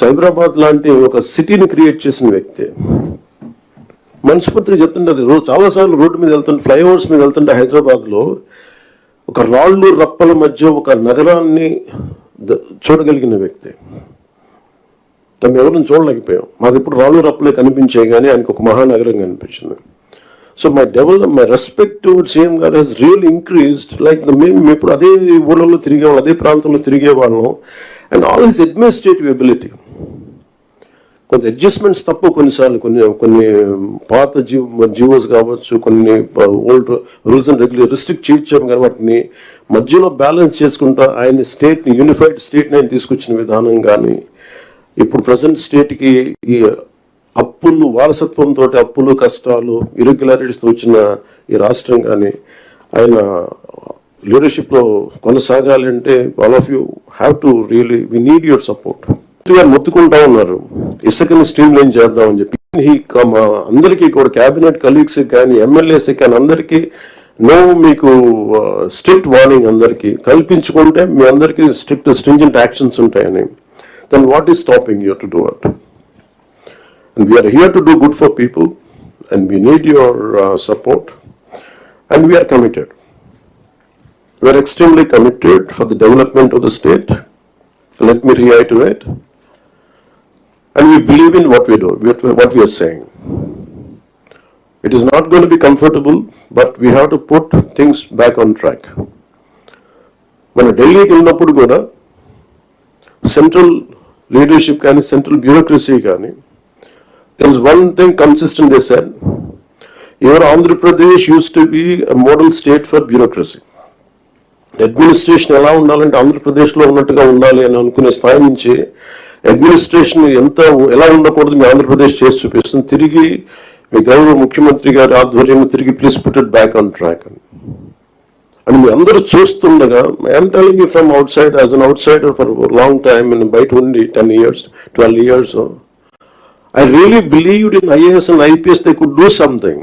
సైబరాబాద్ లాంటి ఒక సిటీని క్రియేట్ చేసిన వ్యక్తి. మనస్ఫూర్తిగా చెప్తుంటే రోజు చాలాసార్లు రోడ్డు మీద వెళ్తుంటే ఫ్లైఓవర్స్ మీద వెళ్తుంటే హైదరాబాద్లో ఒక రాళ్ళు రప్పల మధ్య ఒక నగరాన్ని చూడగలిగిన వ్యక్తి. మేము ఎవరిని చూడలేకపోయాం. మాకు ఇప్పుడు రాళ్ళు రప్పలే కనిపించాయి కానీ ఆయనకు ఒక మహానగరం కనిపించింది. So my develop my respect to CM గారు హెస్ రియల్ ఇంక్రీస్డ్ లైక్ మేము ఇప్పుడు అదే ఊళ్ళలో తిరిగేవాళ్ళం అదే ప్రాంతంలో తిరిగేవాళ్ళం. And all his administrative ability కొంత అడ్జస్ట్మెంట్స్ తప్పు కొన్నిసార్లు కొన్ని కొన్ని పాత జీవ జీవోస్ కావచ్చు కొన్ని old rules and regular restrict చేయించాం కానీ వాటిని మధ్యలో బ్యాలెన్స్ చేసుకుంటా ఆయన స్టేట్ని యూనిఫైడ్ స్టేట్ని ఆయన తీసుకొచ్చిన విధానం కానీ ఇప్పుడు ప్రజెంట్ స్టేట్కి ఈ అప్పులు వారసత్వంతో అప్పులు కష్టాలు ఇరెగ్యులారిటీస్తో వచ్చిన ఈ రాష్ట్రం కానీ ఆయన లీడర్షిప్లో కొనసాగాలి అంటే all of you have to really we need your support గారు మొత్తుకుంటా ఉన్నారు. ఇసుకని స్ట్రీమ్ లైన్ చేద్దామని చెప్పి ఈ క- మా అందరికీ కూడా క్యాబినెట్ కలీగ్స్ కానీ ఎమ్మెల్యేస్ కానీ అందరికీ నో మీకు స్ట్రిక్ట్ వార్నింగ్ అందరికీ కల్పించుకుంటే మీ అందరికీ స్ట్రిక్ట్ స్ట్రింజెంట్ యాక్షన్స్ ఉంటాయని then what is stopping you to do at And we are here to do good for people, and we need your uh, support, and we are committed. We are extremely committed for the development of the And we believe in what we do, what we are saying. It is not going to be comfortable, but we have to put things back on track. మన ఢిల్లీకి వెళ్ళినప్పుడు కూడా central leadership కానీ central bureaucracy కానీ there is one thing consistent they your Andhra Pradesh use to be model state for bureaucracy administration ఎలా ఉండాలంటే ఆంధ్రప్రదేశ్లో ఉన్నట్టుగా ఉండాలి అని అనుకునే స్థాయి నుంచి అడ్మినిస్ట్రేషన్ ఎంత ఎలా ఉండకూడదు మీ ఆంధ్రప్రదేశ్ చేసి చూపిస్తుంది. తిరిగి మీ గౌరవ ముఖ్యమంత్రి గారి ఆధ్వర్యంలో తిరిగి please put it back on track అని. అని మీ అందరూ చూస్తుండగా I'm telling you from outside as an outsider for long time నేను బయట ఉండి ten years twelve years I really believed in IAS and IPS they could do something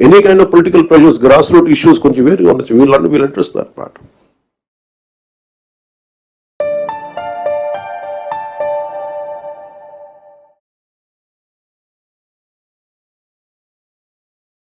really committed. Any kind of political pressures, grassroots issues, కొంచెం వేరుగా ఉండొచ్చు వీళ్ళు వీళ్ళు address that part